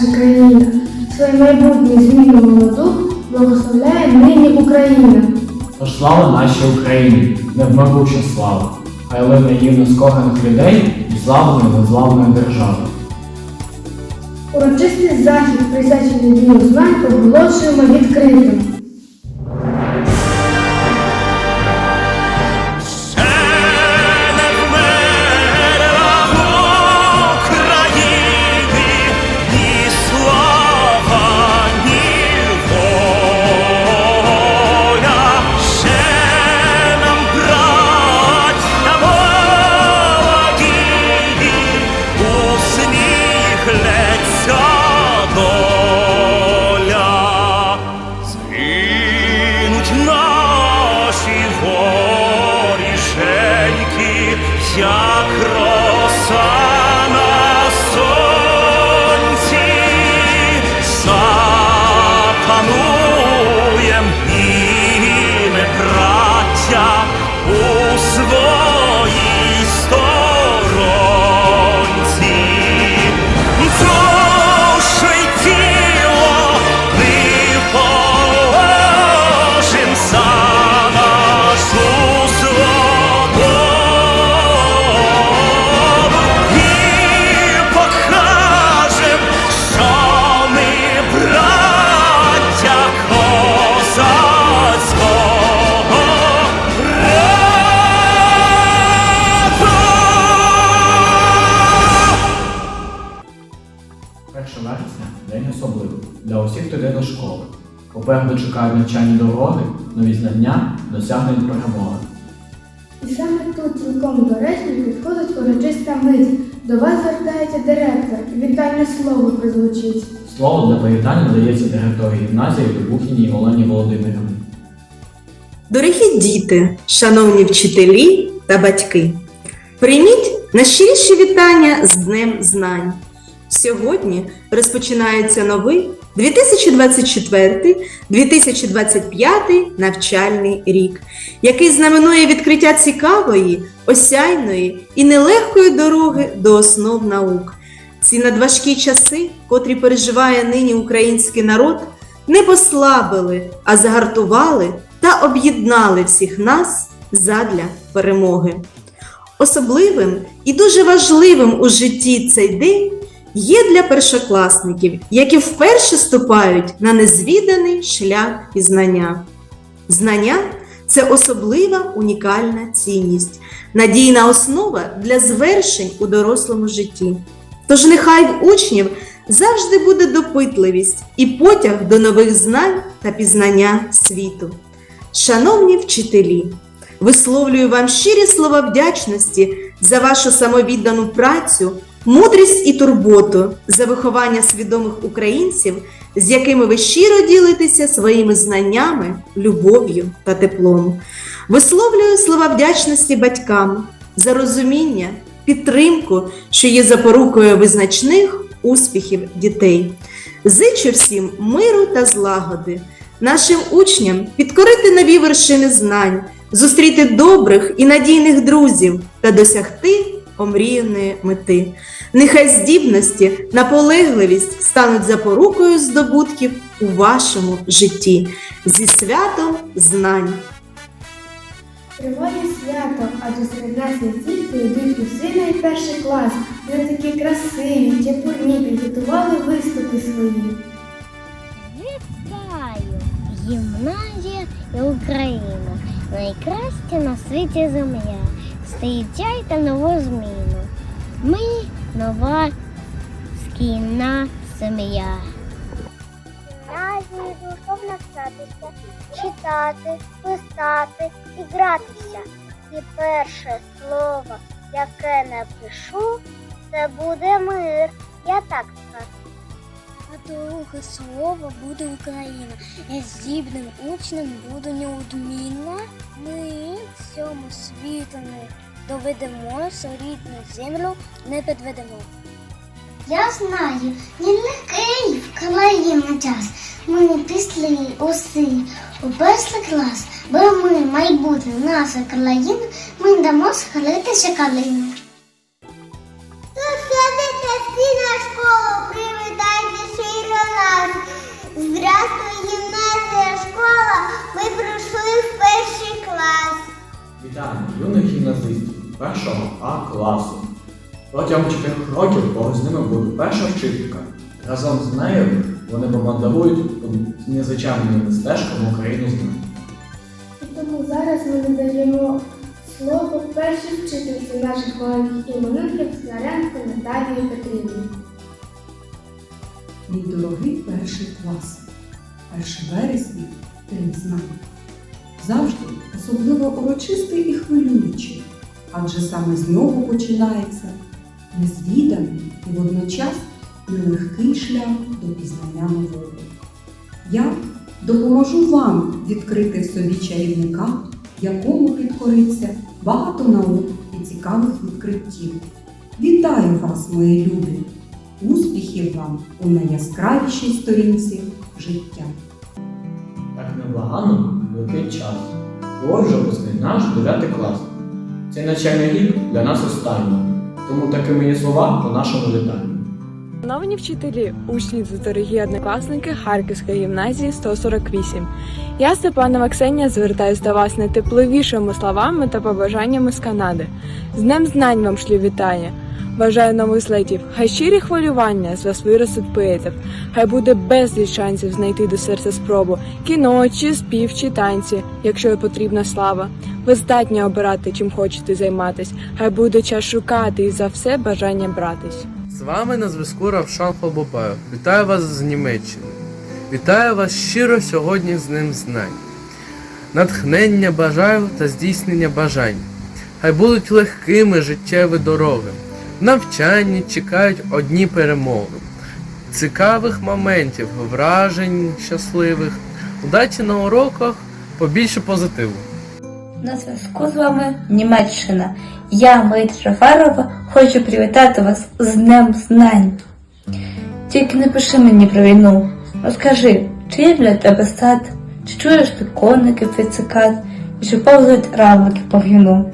наша країна. Своє майбутнє зміну молоду благословляє нині Україна. То слава нашій Україні, невмируча слава, хай лине їм з коханих людей і славної незламної держави. Урочистий захід, присвячений Дню знань, оголошуємо відкритим. Як Попереду чекають навчальні дороги, нові знання, досягнень перемоги. І саме тут цілком доречно підходить урочиста мить. До вас звертається директор і вітальне слово прозвучить. Слово для привітання надається директору гімназії Вибухіній Олені Володимирівні. Дорогі діти, шановні вчителі та батьки, прийміть найщиріші вітання з Днем Знань. Сьогодні розпочинається новий 2024-2025 навчальний рік, який знаменує відкриття цікавої, осяйної і нелегкої дороги до основ наук. Ці надважкі часи, котрі переживає нині український народ, не послабили, а загартували та об'єднали всіх нас задля перемоги. Особливим і дуже важливим у житті цей день є для першокласників, які вперше ступають на незвіданий шлях і знання. Знання це особлива унікальна цінність, надійна основа для звершень у дорослому житті. Тож нехай в учнів завжди буде допитливість і потяг до нових знань та пізнання світу. Шановні вчителі, висловлюю вам щирі слова вдячності за вашу самовіддану працю, мудрість і турботу за виховання свідомих українців, з якими ви щиро ділитеся своїми знаннями, любов'ю та теплом. Висловлюю слова вдячності батькам за розуміння, підтримку, що є запорукою визначних успіхів дітей. Зичу всім миру та злагоди, нашим учням підкорити нові вершини знань, зустріти добрих і надійних друзів та досягти омріяної мети. Нехай здібності, наполегливість стануть запорукою здобутків у вашому житті зі святом знань. Триває свято, адже серед нас не тільки йдуть усі найперший клас. Вони такі красиві, чепурні, підготували виступи свої. Вітаю! Гімназія і Україна. Найкраще на світі земля. Зустрічайте нову зміну. Ми нова шкільна сім'я. Гімназії душу навчатися, читати, писати і гратися. І перше слово, яке напишу, це буде мир. Я так скажу. Друге слово буде Україна. Я здібним учнем буду неодмінна. Ми всьому світу не доведемо, рідну землю не підведемо. Я знаю, нелегкий в країні час. Ми пішли уси у перший клас, бо ми майбутнє наша країна, ми дамо схилитися калину. Вітаємо юних гімназистів першого А класу. Протягом чотирьох років поруч з ними буде перша вчителька. Разом з нею вони помандрують по незвичайними стежками Україну знань. І тому зараз ми надаємо слово першій вчительці наших маленьких іменинків Снарянську Наталії Петрівні. Мій дорогий перший клас. 1 вересня день знань. Завжди особливо урочистий і хвилюючий, адже саме з нього починається незвіданий і водночас нелегкий шлях до пізнання нового. Я допоможу вам відкрити в собі чарівника, якому підкориться багато наук і цікавих відкриттів. Вітаю вас, мої любі! Успіхів вам у найяскравішій сторінці життя. Так неблаганно летить час. І ось наш 9 клас. Цей навчальний рік для нас останній. Тому такими є слова по нашому вітанню. Шановні вчителі, учні та дорогі однокласники Харківської гімназії 148. Я, Степанова Ксенія, звертаюся до вас найтепловішими словами та побажаннями з Канади. З Днем знань вам шлю вітання. Бажаю нових злетів, хай щирі хвилювання з вас виростуть поетів, хай буде безліч шансів знайти до серця спробу, кіно, чи спів, чи танці, якщо потрібна слава. Ви здатні обирати, чим хочете займатись, хай буде час шукати і за все бажання братись. З вами на зв'язку Равшан Хлобопаєв. Вітаю вас з Німеччини. Вітаю вас щиро сьогодні з Ним знань. Натхнення бажаю та здійснення бажань. Хай будуть легкими життєві дороги. В навчанні чекають одні перемоги. Цікавих моментів, вражень щасливих, удачі на уроках, побільше позитиву. На зв'язку з вами Німеччина. Я, Мит Шафарова, хочу привітати вас з Днем Знань. Тільки не пиши мені про війну. Розкажи, чи є для тебе сад, чи чуєш ти коників від цикад, і чи повзають равлики по в'юну?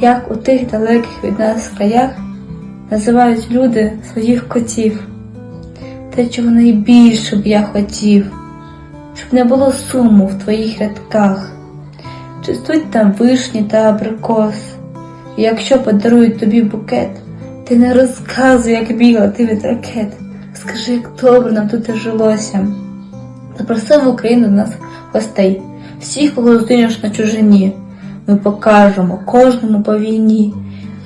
Як у тих далеких від нас краях називають люди своїх котів. Те, чого найбільше б я хотів, щоб не було суму в твоїх рядках. Чистуть там вишні та абрикос. І якщо подарують тобі букет, ти не розказуй, як бігла ти від ракет. Скажи, як добре нам тут і жилося. Запросив в Україну до нас гостей, всіх, кого зустрінеш на чужині. Ми покажемо кожному по війні,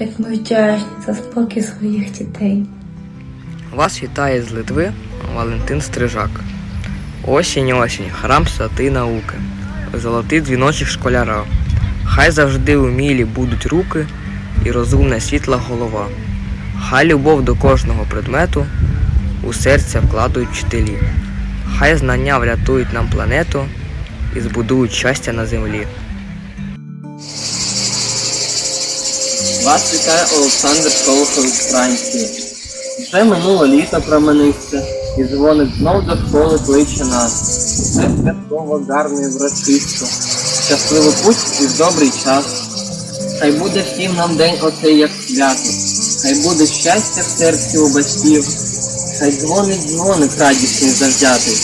як ми вдячні за спокій своїх дітей. Вас вітає з Литви Валентин Стрижак. Осінь, осінь, храм святий науки, золотий дзвіночок школяра. Хай завжди умілі будуть руки і розумна світла голова. Хай любов до кожного предмету у серця вкладують вчителі. Хай знання врятують нам планету і збудують щастя на землі. Вас вітає Олександр Шолохович Франції. Вже минуло літо променисте, і дзвоник знов до школи кличе нас. Все святково, гарно і врочисто. Щасливий путь і в добрий час. Хай буде всім нам день оцей як свято. Хай буде щастя в серці у батьків. Хай дзвонить дзвоник радісний завзятий.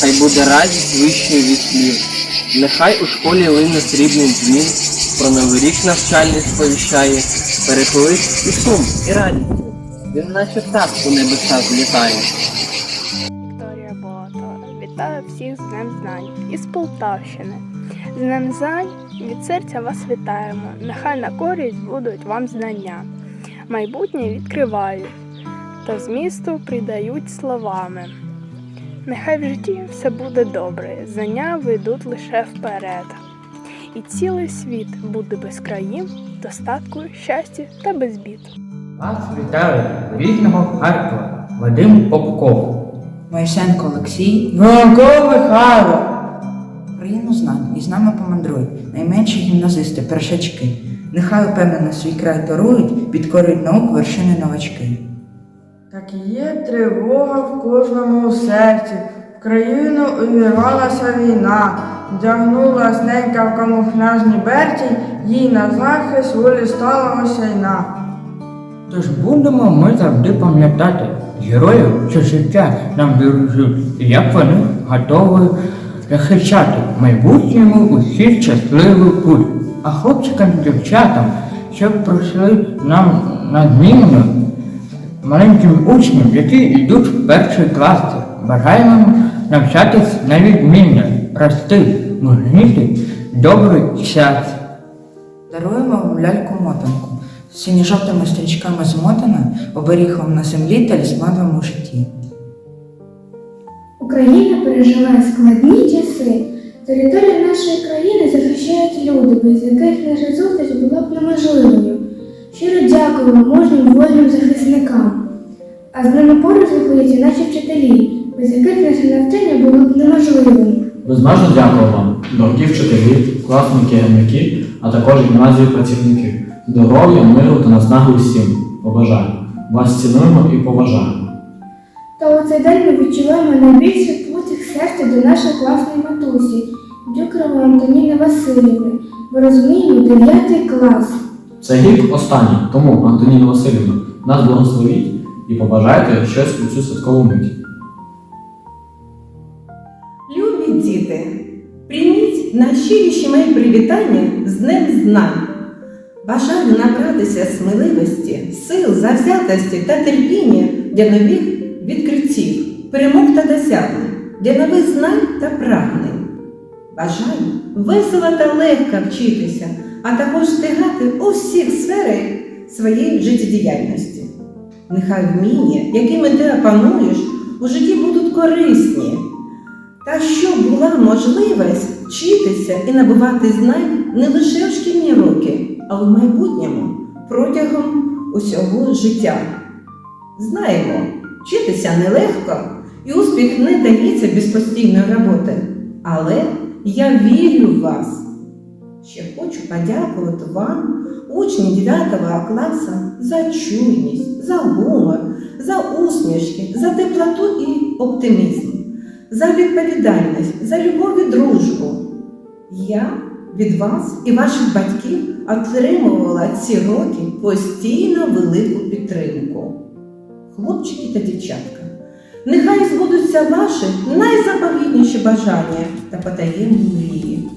Хай буде радість вищою від слів. Нехай у школі лине срібний дзвін, про новий рік навчальний сповіщає, переплив і сум, і радість. Він наче птах у небесах злітає. Вікторія Болото. Вітаю всіх з Днем Знань із Полтавщини. З Днем Знань від серця вас вітаємо. Нехай на користь будуть вам знання. Майбутнє відкривають та змісту придають словами. Нехай в житті все буде добре, знання вийдуть лише вперед. І цілий світ буде без країв, достатку, щастя та без бід. Вас вітаю з рідного Харкова Вадим Попков. Моїсенко Олексій, Воронков Михайло. країну знань і з нами помандрують найменші гімназисти, першачки. Нехай упевнено свій край торують, підкорюють наук вершини новачки. Так є тривога в кожному серці. В країну увірвалася війна, вдягнулась ненька в камуфляжні берці, їй на захист волі стала осяйна. Тож будемо ми завжди пам'ятати героїв, що життя нам бережуть, і як вони готові захищати в майбутньому усі щасливий путь. а хлопчикам і дівчатам, щоб пройшли нам надмінно маленьким учням, які йдуть в перший клас. Бажаємо навчатись невідмінно, рости, мужніти, добрий щастя. Даруємо вам ляльку-мотанку. З синьо-жовтими стрічками змотана, оберігом на землі та лісманом у житті. Україна переживає складні часи. Територію нашої країни захищають люди, без яких наша зустріч була б неможливою. Щиро дякуємо мужнім воїнам-захисникам. А з ними поруч знаходяться наші вчителі, без яких наше навчання було б неможливим. Безмежно дякую вам, дорогі вчителі, класні керівники, а також гімназії працівники. Здоров'я, миру та наснаги усім. Побажаю. Вас цінуємо і поважаємо. Та у цей день ми відчуваємо найбільший потяг серця до нашої класної матусі, Дюкрової Антоніни Васильівни. Ми розуміємо 9 клас. Це рік останній, тому, Антоніна Васильівна, нас благословіть і побажайте щось у цю святкову мить. Любі діти, прийміть найщиріші мої привітання з Днем Знань. Бажаю набратися сміливості, сил, завзятості та терпіння для нових відкриттів, перемог та досягнень, для нових знань та прагнень. Бажаю весело та легко вчитися, а також встигати у всіх сферах своєї життєдіяльності. Нехай вміння, якими ти опануєш, у житті будуть корисні. Та щоб була можливість вчитися і набувати знань не лише в шкільні роки, а в майбутньому протягом усього життя. Знаємо, вчитися нелегко і успіх не дається без постійної роботи. Але я вірю в вас. Ще хочу подякувати вам, учні 9 класу, за чуйність, за гумор, за усмішки, за теплоту і оптимізм, за відповідальність, за любов і дружбу. Я від вас і ваших батьків отримувала ці роки постійно велику підтримку. Хлопчики та дівчатка, нехай збудуться ваші найзаповітніші бажання та потаємні мрії.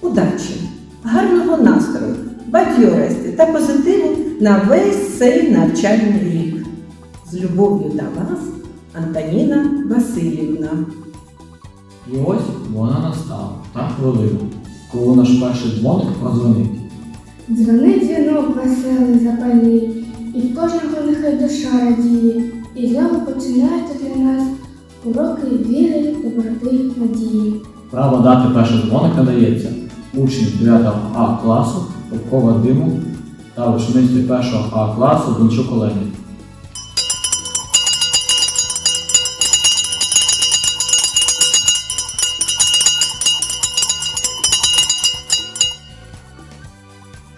Удачі, гарного настрою, бадьорості та позитиву на весь цей навчальний рік. З любов'ю до вас, Антоніна Васильівна. І ось вона настала, та хвилина, коли наш перший дзвоник прозвонить. Дзвонить дзвінок веселий запалій, і в кожного нехай душа радіє, і знову починаються для нас уроки віри, доброти, надії. Право дати перший дзвоник надається учнів 9 А класу Попкова Диму та учениці 1 А класу Бончук Олені.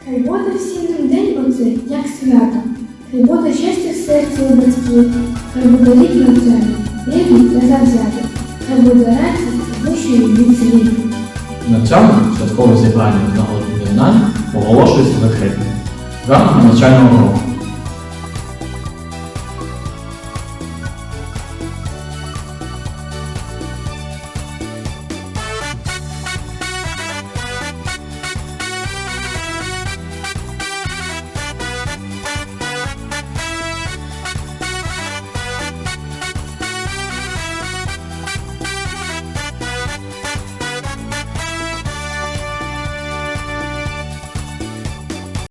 Хай буде всім день оцей, як свято. Хай буде щастя в серці у батьків, хай рік навчання, рівний та завзятий. Гарного навчального року!